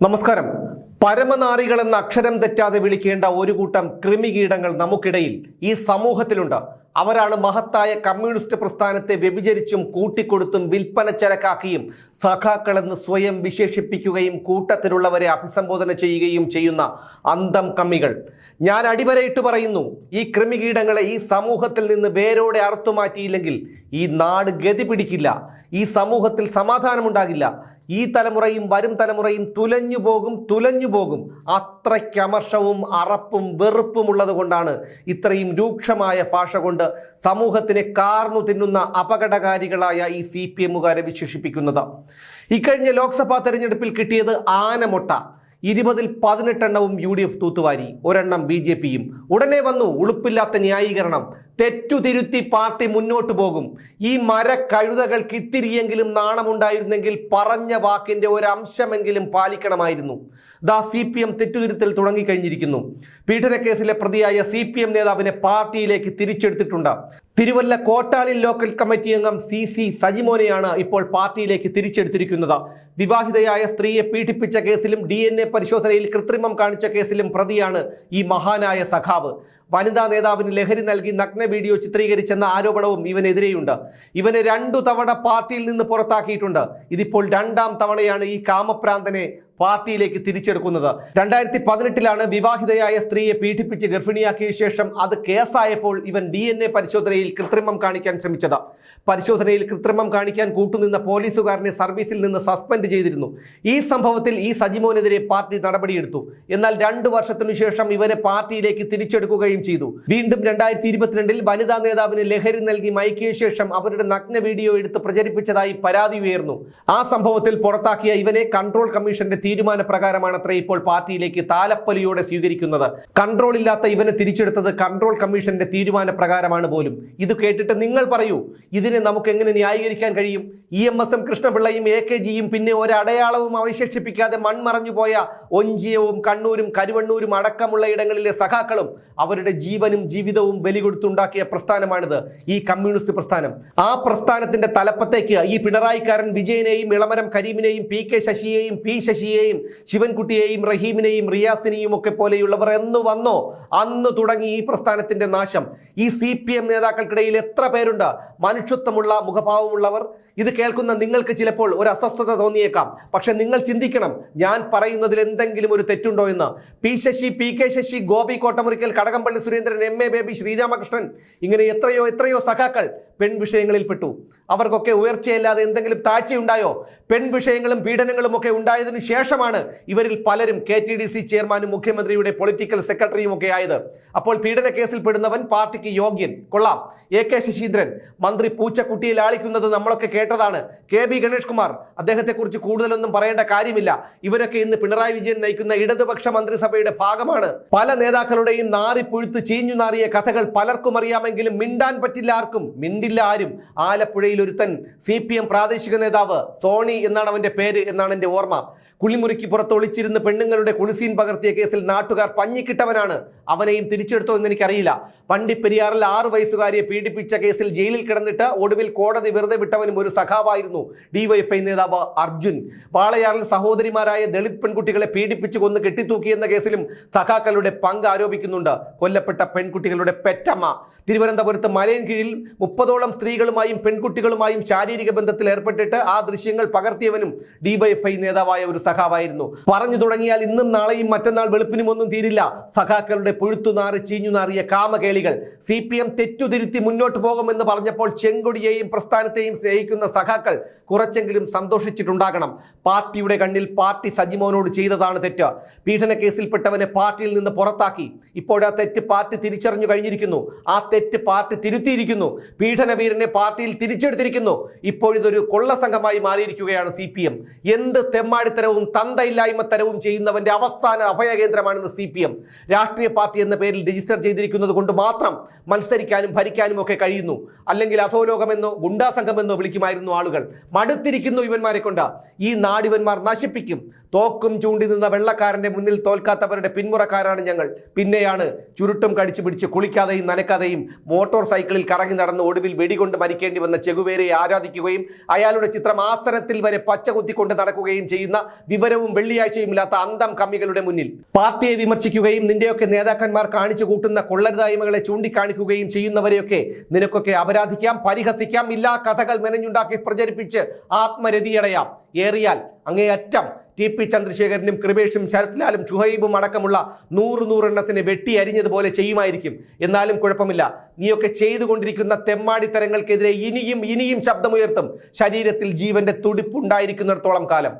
നമസ്കാരം. പരമനാറികൾ എന്ന അക്ഷരം തെറ്റാതെ വിളിക്കേണ്ട ഒരു കൂട്ടം കൃമികീടങ്ങൾ നമുക്കിടയിൽ ഈ സമൂഹത്തിലുണ്ട്. അവരാണ് മഹത്തായ കമ്മ്യൂണിസ്റ്റ് പ്രസ്ഥാനത്തെ വ്യഭിചരിച്ചും കൂട്ടിക്കൊടുത്തും വിൽപ്പന ചരക്കാക്കിയും സഖാക്കളെന്ന് സ്വയം വിശേഷിപ്പിക്കുകയും കൂട്ടത്തിലുള്ളവരെ അഭിസംബോധന ചെയ്യുകയും ചെയ്യുന്ന അന്തം കമ്മികൾ. ഞാൻ അടിവരയിട്ട് പറയുന്നു ഈ കൃമികീടങ്ങളെ ഈ സമൂഹത്തിൽ നിന്ന് വേരോടെ അറുത്തുമാറ്റിയില്ലെങ്കിൽ ഈ നാട് ഗതി പിടിക്കില്ല. ഈ സമൂഹത്തിൽ സമാധാനമുണ്ടാകില്ല. ഈ തലമുറയും വരും തലമുറയും തുലഞ്ഞു പോകും തുലഞ്ഞു പോകും. അത്രയ്ക്കമർഷവും അറപ്പും വെറുപ്പുമുള്ളത് കൊണ്ടാണ് ഇത്രയും രൂക്ഷമായ ഭാഷ കൊണ്ട് സമൂഹത്തിനെ കാർന്നു തിന്നുന്ന അപകടകാരികളായ ഈ സി പി എമ്മുകാരെ വിശേഷിപ്പിക്കുന്നത്. ഇക്കഴിഞ്ഞ ലോക്സഭാ തെരഞ്ഞെടുപ്പിൽ കിട്ടിയത് ആനമൊട്ട. ഇരുപതിൽ പതിനെട്ടെണ്ണവും യു ഡി എഫ് തൂത്തുവാരി. ഒരെണ്ണം ബി ജെ പിയും. ഉടനെ വന്നു ഉളുപ്പില്ലാത്ത ന്യായീകരണം. തെറ്റുതിരുത്തി പാർട്ടി മുന്നോട്ട് പോകും. ഈ മരക്കഴുതകൾക്ക് ഇത്തിരിയെങ്കിലും നാണമുണ്ടായിരുന്നെങ്കിൽ പറഞ്ഞ വാക്കിന്റെ ഒരംശമെങ്കിലും പാലിക്കണമായിരുന്നു. ദാ സി പി എം തെറ്റുതിരുത്തൽ തുടങ്ങിക്കഴിഞ്ഞിരിക്കുന്നു. പീഡനക്കേസിലെ പ്രതിയായ സി പി എം നേതാവിനെ പാർട്ടിയിലേക്ക് തിരിച്ചെടുത്തിട്ടുണ്ട്. തിരുവല്ല കോട്ടാലിൽ ലോക്കൽ കമ്മിറ്റി അംഗം സി സി സജിമോനെയാണ് ഇപ്പോൾ പാർട്ടിയിലേക്ക് തിരിച്ചെടുത്തിരിക്കുന്നത്. വിവാഹിതയായ സ്ത്രീയെ പീഡിപ്പിച്ച കേസിലും ഡി എൻ എ പരിശോധനയിൽ കൃത്രിമം കാണിച്ച കേസിലും പ്രതിയാണ് ഈ മഹാനായ സഖാവ്. വനിതാ നേതാവിന് ലഹരി നൽകി നഗ്ന വീഡിയോ ചിത്രീകരിച്ചെന്ന ആരോപണവും ഇവനെതിരെയുണ്ട്. ഇവനെ രണ്ടു തവണ പാർട്ടിയിൽ നിന്ന് പുറത്താക്കിയിട്ടുണ്ട്. ഇതിപ്പോൾ രണ്ടാം തവണയാണ് ഈ കാമപ്രാന്തനെ പാർട്ടിയിലേക്ക് തിരിച്ചെടുക്കുന്നത്. രണ്ടായിരത്തി പതിനെട്ടിലാണ് വിവാഹിതയായ സ്ത്രീയെ പീഡിപ്പിച്ച് ഗർഭിണിയാക്കിയ ശേഷം അത് കേസായപ്പോൾ ഇവൻ ഡി പരിശോധനയിൽ കൃത്രിമം കാണിക്കാൻ ശ്രമിച്ചത്. പരിശോധനയിൽ കൃത്രിമം കാണിക്കാൻ കൂട്ടുനിന്ന പോലീസുകാരനെ സർവീസിൽ നിന്ന് സസ്പെൻഡ് ചെയ്തിരുന്നു. ഈ സംഭവത്തിൽ ഈ സജിമോനെതിരെ പാർട്ടി നടപടിയെടുത്തു. എന്നാൽ രണ്ടു വർഷത്തിനു ശേഷം ഇവരെ പാർട്ടിയിലേക്ക് തിരിച്ചെടുക്കുകയും ചെയ്തു. വീണ്ടും രണ്ടായിരത്തി ഇരുപത്തിരണ്ടിൽ വനിതാ നേതാവിന് ലഹരി നൽകി മയക്കിയ ശേഷം അവരുടെ നഗ്ന വീഡിയോ എടുത്ത് പ്രചരിപ്പിച്ചതായി പരാതി ഉയർന്നു. ആ സംഭവത്തിൽ പുറത്താക്കിയ ഇവനെ കൺട്രോൾ കമ്മീഷന്റെ തീരുമാനപ്രകാരമാണ് അത്ര ഇപ്പോൾ പാർട്ടിയിലേക്ക് താലപ്പൊലിയോടെ സ്വീകരിക്കുന്നത്. കൺട്രോൾ ഇല്ലാത്ത ഇവനെ തിരിച്ചെടുത്തത് കൺട്രോൾ കമ്മീഷന്റെ തീരുമാനപ്രകാരമാണ് പോലും. ഇത് കേട്ടിട്ട് നിങ്ങൾ പറയൂ ഇതിനെ നമുക്ക് എങ്ങനെ ന്യായീകരിക്കാൻ കഴിയും? ഇ എം എസ് എം കൃഷ്ണപിള്ളയും എ കെ ജിയും പിന്നെ ഒരടയാളവും അവശേഷിപ്പിക്കാതെ മൺമറഞ്ഞു പോയ ഒഞ്ചിയവും കണ്ണൂരും കരുവണ്ണൂരും അടക്കമുള്ള ഇടങ്ങളിലെ സഖാക്കളും അവരുടെ ജീവനും ജീവിതവും ബലി കൊടുത്തുണ്ടാക്കിയ പ്രസ്ഥാനമാണിത് ഈ കമ്മ്യൂണിസ്റ്റ് പ്രസ്ഥാനം. ആ പ്രസ്ഥാനത്തിന്റെ തലപ്പത്തേക്ക് ഈ പിണറായിക്കാരൻ വിജയനെയും ഇളമരം കരീമിനെയും പി കെ ശശിയെയും പി ശശിയെയും ശിവൻകുട്ടിയെയും റഹീമിനെയും റിയാസിനെയും ഒക്കെ പോലെയുള്ളവർ എന്ന് വന്നോ? അന്ന് തുടങ്ങി ഈ പ്രസ്ഥാനത്തിന്റെ നാശം. ഈ സി പി എം നേതാക്കൾക്കിടയിൽ എത്ര പേരുണ്ട്? മനുഷ്യത്വമുള്ള മുഖഭാവമുള്ളവർ. ഇത് കേൾക്കുന്ന നിങ്ങൾക്ക് ചിലപ്പോൾ ഒരു അസ്വസ്ഥത തോന്നിയേക്കാം. പക്ഷെ നിങ്ങൾ ചിന്തിക്കണം ഞാൻ പറയുന്നതിൽ എന്തെങ്കിലും ഒരു തെറ്റുണ്ടോ എന്ന്. P Sasi P K Sasi Gopi Kottamurickal Kadakampally Surendran M A Baby Sreeramakrishnan ഇങ്ങനെ എത്രയോ എത്രയോ സഖാക്കൾ പെൺ വിഷയങ്ങളിൽപ്പെട്ടു അവർക്കൊക്കെ ഉയർച്ചയില്ലാതെ എന്തെങ്കിലും താഴ്ചയുണ്ടായോ? പെൺ വിഷയങ്ങളും പീഡനങ്ങളും ഒക്കെ ഉണ്ടായതിനു ശേഷമാണ് ഇവരിൽ പലരും കെ ടി ഡി സി ചെയർമാനും മുഖ്യമന്ത്രിയുടെ പൊളിറ്റിക്കൽ സെക്രട്ടറിയും ഒക്കെ ആയത്. അപ്പോൾ പീഡന കേസിൽ പെടുന്നവൻ പാർട്ടിക്ക് യോഗ്യൻ. കൊള്ളാം. എ കെ ശശീന്ദ്രൻ മന്ത്രി പൂച്ചക്കുട്ടിയെ ലാളിക്കുന്നത് നമ്മളൊക്കെ കേട്ടതാണ്. കെ ബി ഗണേഷ് കുമാർ അദ്ദേഹത്തെക്കുറിച്ച് കൂടുതലൊന്നും പറയേണ്ട കാര്യമില്ല. ഇവരൊക്കെ ഇന്ന് പിണറായി വിജയൻ നയിക്കുന്ന ഇടതുപക്ഷ മന്ത്രിസഭയുടെ ഭാഗമാണ്. പല നേതാക്കളുടെയും നാറിപ്പുഴുത്ത് ചീഞ്ഞു നാറിയ കഥകൾ പലർക്കും അറിയാമെങ്കിലും മിണ്ടാൻ പറ്റില്ല ആർക്കും. മിണ്ടില്ല ആരും ആലപ്പുഴയിൽ ഒരുത്തൻ സി പി എം പ്രാദേശിക നേതാവ് സോണി എന്നാണ് അവന്റെ പേര് എന്നാണ് എന്റെ ഓർമ്മ. കുളിമുറിക്ക് പുറത്ത് ഒളിച്ചിരുന്ന് പെണ്ണുങ്ങളുടെ കുളിസീൻ പകർത്തിയ കേസിൽ നാട്ടുകാർ പഞ്ഞിക്കിട്ടവനാണ്. അവനെയും തിരിച്ചെടുത്തോ എന്ന് എനിക്കറിയില്ല. പണ്ടിപ്പെരിയാറിൽ ആറ് വയസ്സുകാരിയെ പീഡിപ്പിച്ച കേസിൽ ജയിലിൽ കിടന്നിട്ട് ഒടുവിൽ കോടതി വെറുതെ വിട്ടവനും ഒരു സഖാവായിരുന്നു ഡിവൈഎഫ്ഐ നേതാവ് അർജുൻ. വാളയാറിൽ സഹോദരിമാരായ ദളിത് പെൺകുട്ടികളെ പീഡിപ്പിച്ച് കൊന്ന് കെട്ടിത്തൂക്കിയെന്ന കേസിലും സഖാക്കളുടെ പങ്ക് ആരോപിക്കുന്നുണ്ട്. കൊല്ലപ്പെട്ട പെൺകുട്ടികളുടെ പെറ്റമ്മ. തിരുവനന്തപുരത്ത് മലയൻ കീഴിൽ മുപ്പതോളം സ്ത്രീകളുമായും പെൺകുട്ടികളുമായും ശാരീരിക ബന്ധത്തിൽ ഏർപ്പെട്ടിട്ട് ആ ദൃശ്യങ്ങൾ പകർത്തിയവനും ഡിവൈഎഫ്ഐ നേതാവായ ഒരു സഖാവായിരുന്നു. പറഞ്ഞു തുടങ്ങിയാൽ ഇന്നും നാളെയും മറ്റന്നാൾ വെളുപ്പിനും ഒന്നും തീരില്ല. സഖാക്കളുടെ പുഴുത്തുനാറി ചീഞ്ഞുനാറിയ കാമകേളികൾ സി പി എം തെറ്റുതിരുത്തി മുന്നോട്ട് പോകുമെന്ന് പറഞ്ഞപ്പോൾ ചെങ്കൊടിയെയും പ്രസ്ഥാനത്തെയും സ്നേഹിക്കുന്ന സഖാക്കൾ കുറച്ചെങ്കിലും സന്തോഷിച്ചിട്ടുണ്ടാകണം. പാർട്ടിയുടെ കണ്ണിൽ പാർട്ടി സജിമോനോട് ചെയ്തതാണ് തെറ്റ്. പീഡന കേസിൽപ്പെട്ടവനെ പാർട്ടിയിൽ നിന്ന് പുറത്താക്കി. ഇപ്പോഴാ തെറ്റ് പാർട്ടി തിരിച്ചറിഞ്ഞു കഴിഞ്ഞിരിക്കുന്നു. ആ തെറ്റ് പാർട്ടി തിരുത്തിയിരിക്കുന്നു. പീഡനവീരനെ പാർട്ടിയിൽ തിരിച്ചെടുത്തിരിക്കുന്നു. ഇപ്പോഴിതൊരു കൊള്ള സംഘമായി മാറിയിരിക്കുകയാണ് സി പി എം. എന്ത് തെമ്മാടിത്തരവും തന്തയില്ലായ്മത്തരവും ചെയ്യുന്നവന്റെ അവസാന അഭയകേന്ദ്രമാണെന്ന് സി പി എം. രാഷ്ട്രീയ പാർട്ടി എന്ന പേരിൽ രജിസ്റ്റർ ചെയ്തിരിക്കുന്നത് കൊണ്ട് മാത്രം മത്സരിക്കാനും ഭരിക്കാനും ഒക്കെ കഴിയുന്നു. അല്ലെങ്കിൽ അധോലോകമെന്നോ ഗുണ്ടാസംഘമെന്നോ വിളിക്കുമായിരുന്നു ആളുകൾ. മടുത്തിരിക്കുന്നു ഇവന്മാരെ കൊണ്ട്. ഈ നാടിവന്മാർ നശിപ്പിക്കും. തോക്കും ചൂണ്ടി നിന്ന വെള്ളക്കാരന്റെ മുന്നിൽ തോൽക്കാത്തവരുടെ പിന്മുറക്കാരാണ് ഞങ്ങൾ. പിന്നെയാണ് ചുരുട്ടും കടിച്ചു പിടിച്ച് കുളിക്കാതെയും നനക്കാതെയും മോട്ടോർ സൈക്കിളിൽ കറങ്ങി നടന്ന് ഒടുവിൽ വെടികൊണ്ട് മരിക്കേണ്ടി വന്ന ചെകുവേരയെ ആരാധിക്കുകയും അയാളുടെ ചിത്രം ആസനത്തിൽ വരെ പച്ച കുത്തിക്കൊണ്ട് നടക്കുകയും ചെയ്യുന്ന വിവരവും വെള്ളിയാഴ്ചയും ഇല്ലാത്ത അന്തം കമ്മികളുടെ മുന്നിൽ. പാർട്ടിയെ വിമർശിക്കുകയും നിന്റെയൊക്കെ നേതാക്കന്മാർ കാണിച്ചു കൂട്ടുന്ന കൊള്ളരുതായ്മകളെ ചൂണ്ടിക്കാണിക്കുകയും ചെയ്യുന്നവരെയൊക്കെ നിനക്കൊക്കെ അപരാധിക്കാം പരിഹസിക്കാം ഇല്ലാ കഥകൾ മെനഞ്ഞുണ്ടാക്കി പ്രചരിപ്പിച്ച് ആത്മരതിയടയാം. ഏറിയാൽ അങ്ങേയറ്റം ടി പി ചന്ദ്രശേഖരനും കൃപേഷും ശരത്ലാലും ഷുഹൈബും അടക്കമുള്ള നൂറ് നൂറെണ്ണത്തിന് വെട്ടി അരിഞ്ഞതുപോലെ ചെയ്യുമായിരിക്കും. എന്നാലും കുഴപ്പമില്ല. നീയൊക്കെ ചെയ്തുകൊണ്ടിരിക്കുന്ന തെമ്മാടിത്തരങ്ങൾക്കെതിരെ ഇനിയും ഇനിയും ശബ്ദമുയർത്തും. ശരീരത്തിൽ ജീവന്റെ തുടിപ്പുണ്ടായിരിക്കുന്നിടത്തോളം കാലം.